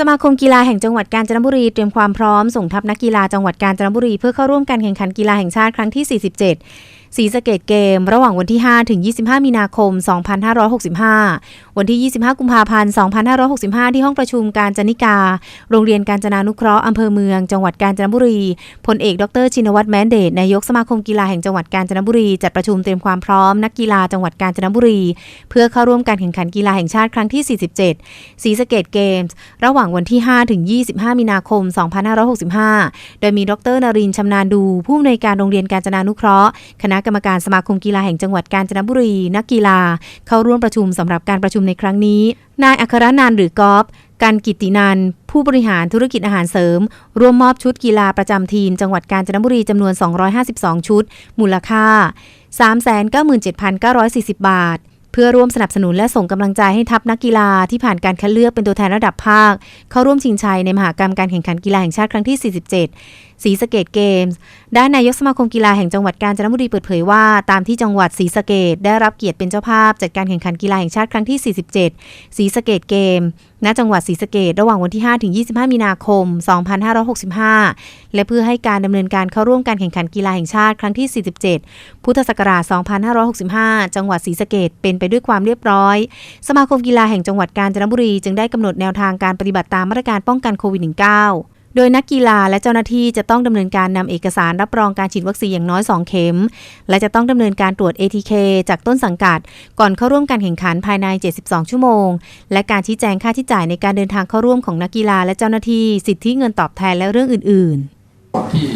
สมาคมกีฬาแห่งจังหวัดกาญจนบุรีเตรียมความพร้อมส่งทัพนักกีฬาจังหวัดกาญจนบุรีเพื่อเข้าร่วมการแข่งขันกีฬาแห่งชาติครั้งที่ 47สีสเกตเกม ระหว่างวันที่ 5 ถึง 25 มีนาคม 2565 วันที่ 25 กุมภาพันธ์ 2565 ที่ห้องประชุมการจนิกา โรงเรียนการจนานุเคราะห์อำเภอเมือง จังหวัดกาญจนบุรี พลเอกดรชินวัตรแมนเดตนายกสมาคมกีฬาแห่งจังหวัดกาญจนบุรี จัดประชุมเตรียมความพร้อมนักกีฬาจังหวัดกาญจนบุรี เพื่อเข้าร่วมการแข่งขันกีฬาแห่งชาติครั้งที่ 47 สีสเกตเกมส์ ระหว่างวันที่ 5 ถึง 25 มีนาคม 2565 โดยมีดรนรินชำนาญดู ผู้อำนวยการโรงเรียนการจนานุเคราะห์ คณะกรรมการสมาคมกีฬาแห่งจังหวัดกาญจนบุรี นักกีฬา เข้าร่วมประชุมสำหรับการประชุมในครั้งนี้ นายอัครนันหรือกอฟการกิตินันผู้บริหารธุรกิจอาหารเสริม ร่วมมอบชุดกีฬาประจำทีม จังหวัดกาญจนบุรีจำนวน 252 ชุด มูลค่า 397,940 บาท เพื่อร่วมสนับสนุนและส่งกำลังใจให้ทัพนักกีฬาที่ผ่านการคัดเลือกเป็นตัวแทนระดับภาค เข้าร่วมชิงชัยในมหากรรมการแข่งขันกีฬาแห่งชาติครั้งที่ 47 ศรีสะเกดเกมส์ด้านนายกสมาคมกีฬาแห่งจังหวัดกาญจนบุรีเปิดเผยว่า ตามที่จังหวัดศรีสะเกดได้รับเกียรติเป็นเจ้าภาพจัดการแข่งขันกีฬาแห่งชาติครั้งที่ 47ศรีสะเกดเกมณจังหวัดศรีสะเกดระหว่างวันที่ 5 ถึง 25 มีนาคม 2565 และเพื่อให้การดำเนินการเข้าร่วมการแข่งขันกีฬาแห่งชาติครั้งที่ 47 พุทธศักราช 2565 จังหวัดศรีสะเกดเป็นไปด้วยความเรียบร้อย สมาคมกีฬาแห่งจังหวัดกาญจนบุรีจึงได้กำหนดแนวทางการปฏิบัติตามมาตรการป้องกันโควิด -19 โดยนักกีฬาและเจ้าหน้าที่จะต้องดำเนินการนำเอกสารรับรองการฉีดวัคซีนอย่างน้อย 2 เข็ม และจะต้องดำเนินการตรวจ ATK จากต้นสังกัด ก่อนเข้าร่วมการแข่งขันภายใน 72 ชั่วโมง และการชี้แจงค่าใช้จ่ายในการเดินทางเข้าร่วมของนักกีฬาและเจ้าหน้าที่ สิทธิเงินตอบแทนและเรื่องอื่น ๆ ที่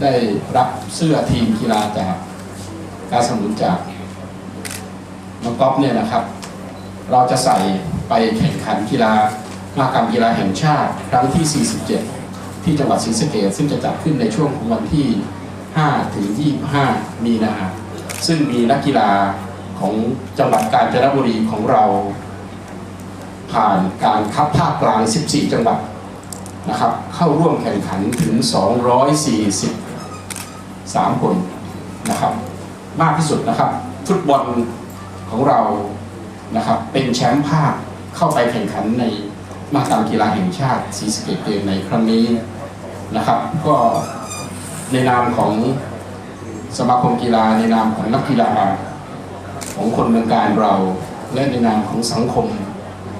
ได้รับเสื้อทีมกีฬาจากการสนับสนุนจากน้องก๊อฟเนี่ยนะครับ เราจะใส่ไปแข่งขันกีฬา มหกรรมกีฬาแห่งชาติครั้งที่ 47 ที่จังหวัดศรีสะเกษซึ่งจะจัดขึ้นในช่วงของวันที่ 5 ถึง 25 มีนาซึ่งมีนักกีฬาของจังหวัดกาญจนบุรีของเรา ผ่านการคัดภาคกลาง 14 จังหวัดนะครับเข้าร่วมแข่งขันถึง 243 คนนะครับ มากที่สุดนะครับฟุตบอลของเรานะครับเป็นแชมป์ภาคเข้าไปแข่งขันใน มหกรรมกีฬาแห่งชาติศรีสะเกษเกมในครั้งนี้นะครับ ก็ในนามของสมาคมกีฬาในนามของนักกีฬาของคนเมืองการเรา และในนามของสังคม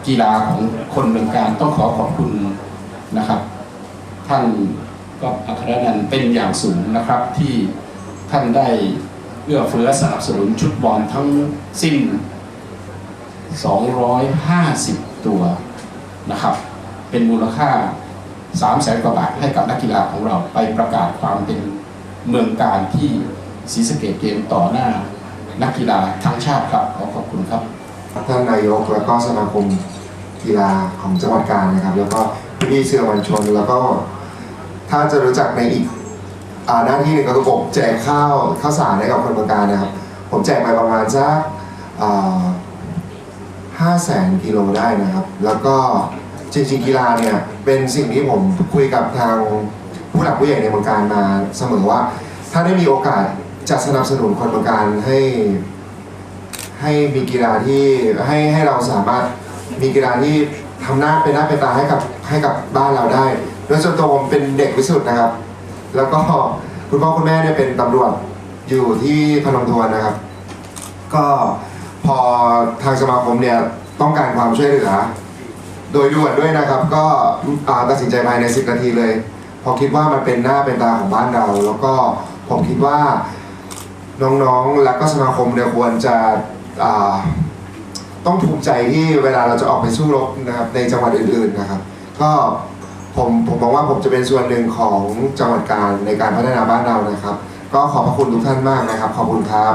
กีฬาของคนเมืองการต้องขอขอบคุณนะครับ ท่านก็อัครนันเป็นอย่างสูงนะครับที่ท่านได้เอื้อเฟื้อสนับสนุนชุดบอลทั้งสิ้น 250 ตัว นะครับ เป็นมูลค่า3แสนกว่าบาทให้กับนักกีฬาของเราไปประกาศความเป็นเมืองการที่ศรีสะเกดเกมต่อหน้า นักกีฬาทั้งชาติครับขอขอบคุณครับท่านนายกแล้วก็สมาคมกีฬาของจังหวัดกาญนะครับ แล้วก็พี่ๆสื่อมวลชนแล้วก็ถ้าจะรู้จักในอีกหน้าที่หนึ่งก็คือผมแจกข้าวข้าวสารให้กับคนเมืองการนะครับ ผมแจกไปประมาณสักห้าแสนกิโลได้นะครับ แล้วก็ จริงๆกีฬาเนี่ยเป็นสิ่งที่ผมคุยกับทางผู้หลักผู้ใหญ่ในเมืองการมาเสมอว่า ถ้าได้มีโอกาสจะสนับสนุนคนเมืองการให้ ให้มีกีฬาที่ให้ให้เราสามารถมีกีฬาที่ทำหน้าเป็นหน้าเป็นตาให้กับให้กับบ้านเราได้ โดยส่วนตัวผมเป็นเด็กวิสุทธ์นะครับ แล้วก็คุณพ่อคุณแม่เนี่ยเป็นตำรวจอยู่ที่พนมทวนนะครับ ก็พอทางสมาคมเนี่ยต้องการความช่วยเหลือ โดยด่วนด้วยนะครับ ก็อ่าตัดสินใจภายใน 10 นาทีเลยพอคิดว่ามันเป็นหน้าเป็นตาของบ้านเรา แล้วก็ผมคิดว่าน้องๆ และก็สมาคมเนี่ยควรจะอ่าต้องภูมิใจที่เวลาเราจะออกไปสู้รบนะครับในจังหวัดอื่นๆนะครับ ก็ผมผมมองว่าผมจะเป็นส่วนหนึ่งของจังหวัดการในการพัฒนาบ้านเรานะครับ ก็ขอบพระคุณทุกท่านมากนะครับ ขอบคุณครับ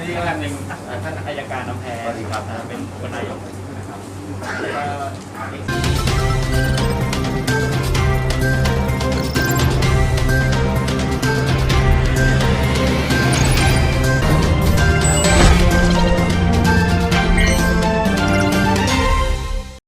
นี่ก็ท่านหนึ่งท่านอายการน้ำแพรครับเป็นคนนายก 감사합니다.